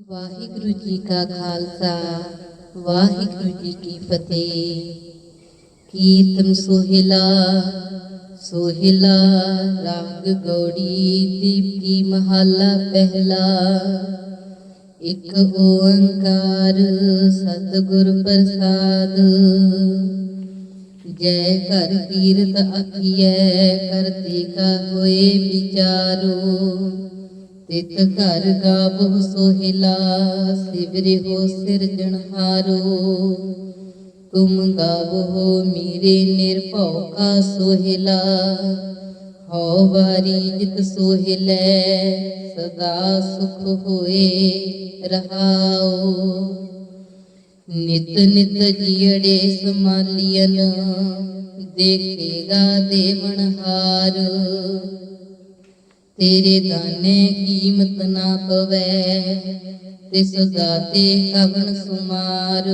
ਵਾਹਿਗੁਰੂ ਜੀ ਕਾ ਖਾਲਸਾ, ਵਾਹਿਗੁਰੂ ਜੀ ਕੀ ਫਤਿਹ। ਕੀਰਤਨ ਸੋਹਿਲਾ ਸੋਹਿਲਾ, ਰਾਗ ਗੌੜੀ ਦੀਪਕੀ ਮਹੱਲਾ ਪਹਿਲਾ। ਇੱਕ ਓੰਕਾਰ ਸਤਿਗੁਰ ਪ੍ਰਸਾਦ। ਜੈ ਕਰ ਕੀਰਤ ਅਖੀਐ ਕਰਤੇ ਕਾ ਹੋਏ ਵਿਚਾਰੋ। ਤਿਤ ਘਰ ਗਾਵਹੁ ਸੋਹਿਲਾ, ਸਿਵਰੇ ਹੋ ਸਿਰਜਣਹਾਰੋ ਤੁਮ ਗਾਵਹੁ ਮੀਰੇ ਨਿਰਭਉ ਕਾ ਸੋਹਿਲਾ, ਹਉ ਵਾਰੀ ਜਿਤ ਸੋਹਿਲੈ, ਸਦਾ ਸੁਖ ਹੋਏ ਰਹਾਓ। ਨਿਤ ਨਿਤ ਜੀੜੇ ਸਮਾਲੀਨ ਦੇਖੇਗਾ ਦੇਵਨਹਾਰ ਤੇਰੇ ਦਾਨੇ ਕੀਮਤ ਨਾ ਪਵੈ, ਤਿਸ ਦਾਤੇ ਕਵਣ ਸੁਮਾਰ।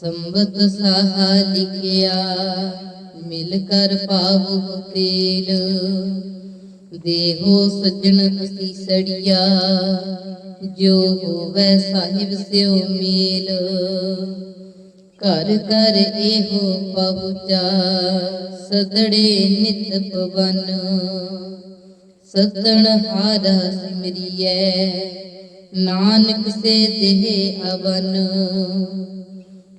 ਸੰਬਤ ਸਾਹਾ ਲਿਖਿਆ, ਮਿਲ ਕਰ ਪਾਵੋ ਤੇਲ ਦੇਹੋ ਸੱਜਣ ਅਸੀ ਸੜੀਆ, ਜੋ ਹੋਵੇ ਸਾਹਿਬ ਸਿਓ ਮੇਲ। ਘਰ ਘਰ ਇਹੋ ਪਹੁੰਚਾ ਸਦੜੇ ਨਿਤ ਪਵਨ। ਸਤਣ ਹਾਰਾ ਸਿਮਰੀਐ। ਨਾਨਕ ਸੇ ਦੇਹ ਅਵਨ।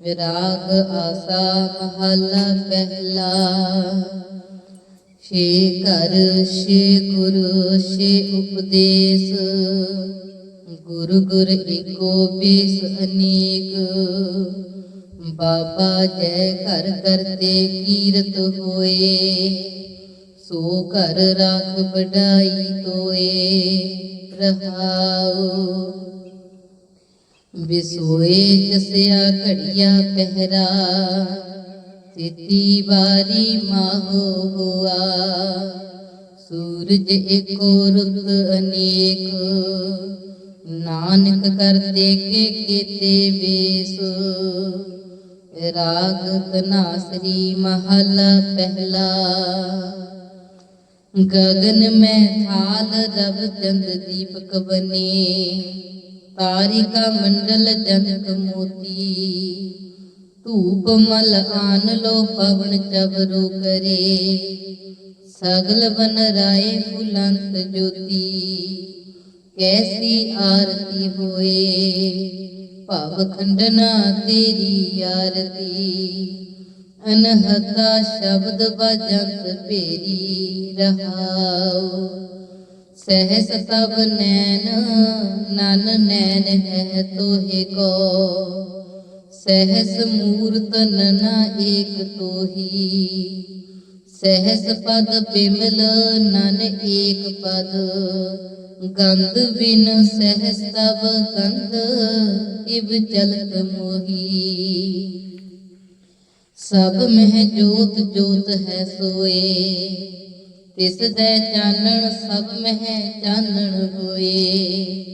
ਵਿਰਾਗ ਆਸਾ ਮਹਲਾ ਪਹਿਲਾ। ਛੇ ਘਰ, ਛੇ ਗੁਰੂ, ਛੇ ਉਪਦੇਸ਼। ਗੁਰੂ ਗੁਰ ਏਕੋ ਬੇਸ ਅਨੇਕ। ਬਾਬਾ ਜੈ ਘਰ ਕਰਤੇ ਕੀਰਤ ਹੋਏ। ਸੋ ਘਰ ਰਾਖ ਵਡਾਈ ਤੋਏ, ਰਹਾਉ। ਵਿਸੋਏ ਜਸਿਆ ਘੜੀਆ ਪਹਿਰਾ, ਤਿਤੀ ਵਾਰੀ ਮਾਹੋ ਹੋਆ। ਸੂਰਜ ਏਕੋ ਰੁੱਤ ਅਨੇਕ, ਨਾਨਕ ਕਰਤੇ ਕੇ ਕੀਤੇ ਵੇਸ। ਰਾਗ ਤਨਾਸਰੀ ਮਹਲਾ ਪਹਿਲਾ ਗगन ਮੈਂ ਥਾਲ ਰਵ ਚੰਦ ਦੀਪਕ ਬਨੇ, ਤਾਰਿਕਾ ਮੰਡਲ ਜਨਕ ਮੋਤੀ। ਧੂਪ ਮਲ ਆਨ ਲੋ ਪਵਨ ਚਬਰੂ ਕਰੇ, ਸਗਲ ਬਨ ਰਾਏ ਫੁਲੰਤ ਜੋਤੀ। ਕੈਸੀ ਆਰਤੀ ਹੋਏ, ਭਵ ਖੰਡਨਾ ਤੇਰੀ ਆਰਤੀ। ਅਨਹਤਾ ਸ਼ਬਦ ਬਜੰਤ ਭੇਰੀ ਰਹਾਉ। ਸਹਸ ਤਬ ਨੈਣ, ਨਨ ਨੈਣ ਹੈ ਤੋਹਿ ਕੋ। ਸਹਸ ਮੂਰਤ ਨਨਾ ਏਕ ਤੋਹੀ। ਸਹਸ ਪਦ ਬਿਮਲ ਨਨ ਏਕ ਪਦ। ਗੰਧ ਬਿਨ ਸਹਸ ਤਬ ਗੰਧ ਇਬ ਚਲਤ ਮੋਹੀ। ਸਭ ਮਹਿ ਜੋਤ ਜੋਤ ਹੈ ਸੋਏ। ਤਿਸ ਦੇ ਚਾਨਣ ਸਭ ਮਹਿ ਚਾਨਣ ਹੋਏ।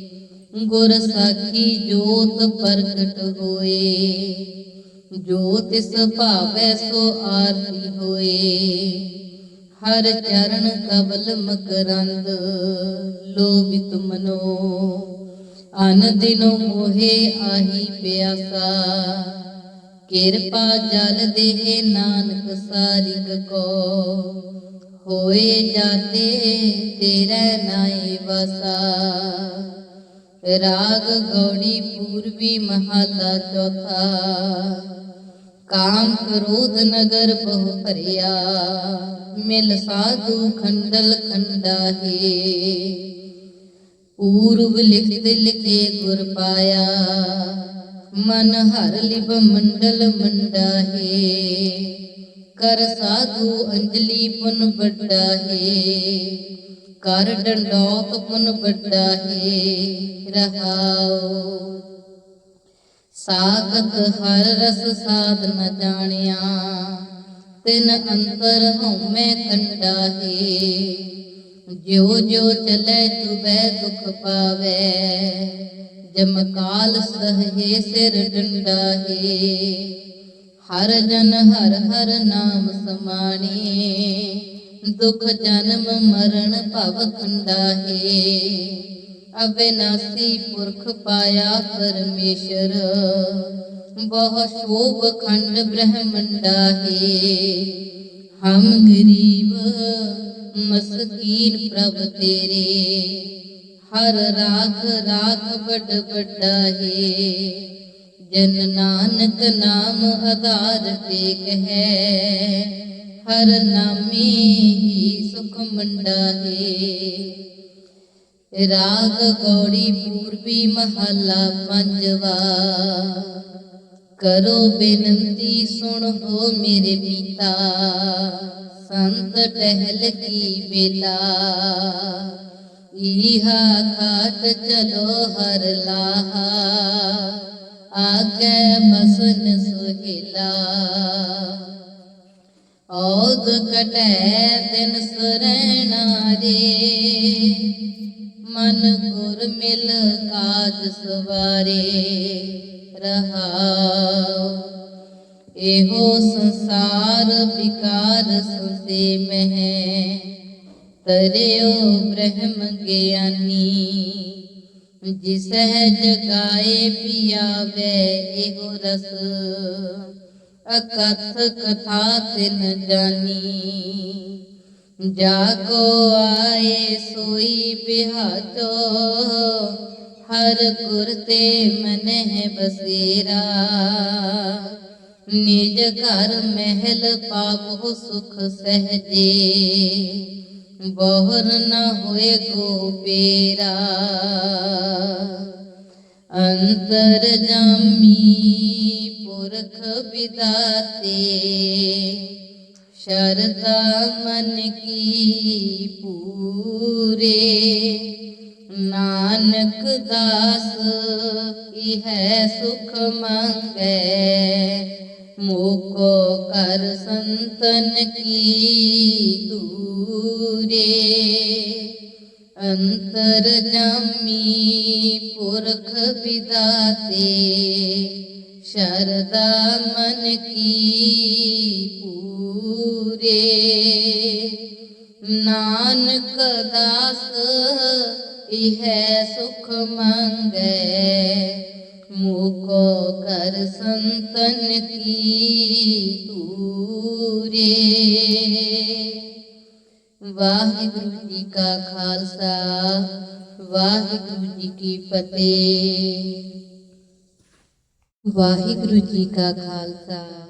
ਗੁਰ ਸਾਖੀ ਜੋਤ ਪ੍ਰਗਟ ਹੋਏ। ਜੋ ਤਿਸ ਭਾਵੈ ਸੋ ਆਰਤੀ ਹੋਏ। ਹਰ ਚਰਨ ਕਬਲ ਮਕਰੰਦ ਲੋਭਿਤ ਮਨੋ। ਅਨ ਦਿਨੋ ਮੋਹੇ ਆਹੀ ਪਿਆਸਾ। ਕਿਰਪਾ ਜਲ ਦੇਹ ਨਾਨਕ ਸਾਰਿਕ ਕੋ। ਹੋਏ ਜਾਤੇ ਤੇਰੇ ਨਾਈ ਵਸਾ। ਰਾਗ ਗੌੜੀ ਪੂਰਬੀ ਮਹਲਾ ਚੌਥਾ। ਕਾਮ ਕ੍ਰੋਧ ਨਗਰ ਬਹੁ ਭਰਿਆ। ਮਿਲ ਸਾਧੂ ਖੰਡਲ ਖੰਡਾਹੇ। ਪੂਰਬ ਲਿਖਤ ਲਿਖੇ ਗੁਰ ਪਾਇਆ। ਮਨ ਹਰ ਲਿਵ ਮੰਡਲ ਮੰਡਾ ਹੈ ਕਰ ਸਾਧੂ ਅੰਜਲੀ ਪੁਨ ਵੱਡਾਹੇ। ਕਰ ਡੰਡੋਤ ਪੁਨ ਵੱਡਾਹੇ। ਰਹਾਉ। ਸਾਗਤ ਹਰ ਰਸ ਸਾਧ ਨ ਜਾਣਿਆ। ਤਿਨ ਅੰਤਰ ਹਉਮੈ ਕੰਡਾਹੇ। ਜਿਉ ਜਿਉ ਚਲੇ ਤੁਬੈ ਦੁਖ ਪਾਵੇ। ਜਮਕਾਲ ਸਹੇ ਸਿਰ ਡੰਡਾਹੇ। ਹਰ ਜਨ ਹਰ ਹਰ ਨਾਮ ਸਮਾਣੇ। ਦੁਖ ਜਨਮ ਮਰਨ ਭਵ ਖੰਡਾਹੇ। ਅਬਿਨਾਸੀ ਪੁਰਖ ਪਾਇਆ ਪਰਮੇਸ਼ਰ। ਬਹੁ ਸ਼ੋਭ ਖੰਡ ਬ੍ਰਹਮੰਡਾ ਹੈ ਹਮ ਗਰੀਬ ਮਸਕੀਨ ਪ੍ਰਭ ਤੇਰੇ। ਹਰ ਰਾਖ ਰਾਖ ਵੱਡ ਵੱਡਾ ਹੈ ਜਨ ਨਾਨਕ ਨਾਮ ਆਧਾਰ ਟੇਕ ਹੈ ਹਰ ਨਾਮੇ ਹੀ ਸੁਖ ਮੰਡਾ ਹੈ ਰਾਗ ਗੌੜੀ ਪੂਰਬੀ ਮਹੱਲਾ ਪੰਜਵਾ, ਕਰੋ ਬੇਨਤੀ ਸੁਣ ਹੋ ਮੇਰੇ ਪਿਤਾ, ਸੰਤ ਟਹਿਲ ਕੀ ਵੇਲਾ ਈਹਾ ਖਾਟ ਚਲੋ ਹਰ ਲਾਹਾ ਆਗੇ ਬਸਨ ਸੁਹਿਲਾ। ਔਦ ਕਟੈ ਦਿਨ ਸਰਣਾ ਰੇ, ਮਨ ਗੁਰ ਮਿਲ ਕਾਜ ਸਵਾਰੇ, ਰਹਾਉ। ਇਹੋ ਸੰਸਾਰ ਵਿਕਾਰ ਸੰਸੇ ਮਹਿ ਤਰਿਓ ਬ੍ਰਹਮ ਗਿਆਨੀ। ਜਿਸ ਜਗਾਏ ਪਿਆਵੇ, ਇਹੋ ਰਸ ਅਕਥ ਕਥਾ ਤਿਨ ਜਾਨੀ। ਜਾਗੋ ਆਏ ਸੋਈ ਬਿਹਾਜੋ, ਹਰ ਗੁਰ ਤੇ ਮਨ ਬਸੇਰਾ। ਨਿਜ ਘਰ ਮਹਿਲ ਪਾਵੋ ਸੁਖ ਸਹਜੇ। ਬੋਹਰ ਨ ਹੋਏ ਗੋਪੇਰਾ ਅੰਤਰ ਜਾਮੀ ਪੁਰਖ ਵਿਦਾਤੇ ਸ਼ਰਦਾ ਮਨ ਕੀ ਪੂਰੇ। ਨਾਨਕ ਦਾਸ ਇਹ ਸੁਖ ਮੰਗੈ? ਮੋਕੋ ਕਰ ਸੰਤਨ ਕੀ ਦੂਰੇ? ਅੰਤਰ ਜਾਮੀ ਪੁਰਖ ਵਿਦਾਤੇ ਸ਼ਰਦਾ ਮਨ ਕੀ ਪੂਰੇ? ਨਾਨਕ ਦਾਸ, ਇਹ ਸੁਖ ਮੰਗੈ ਮੂਕੋ ਕਰ ਸੰਤਨ ਕੀ ਤੂਰੇ। ਵਾਹਿਗੁਰੂ ਜੀ ਕਾ ਖਾਲਸਾ, ਵਾਹਿਗੁਰੂ ਜੀ ਕੀ ਫਤਿਹ। ਵਾਹਿਗੁਰੂ ਜੀ ਕਾ ਖਾਲਸਾ।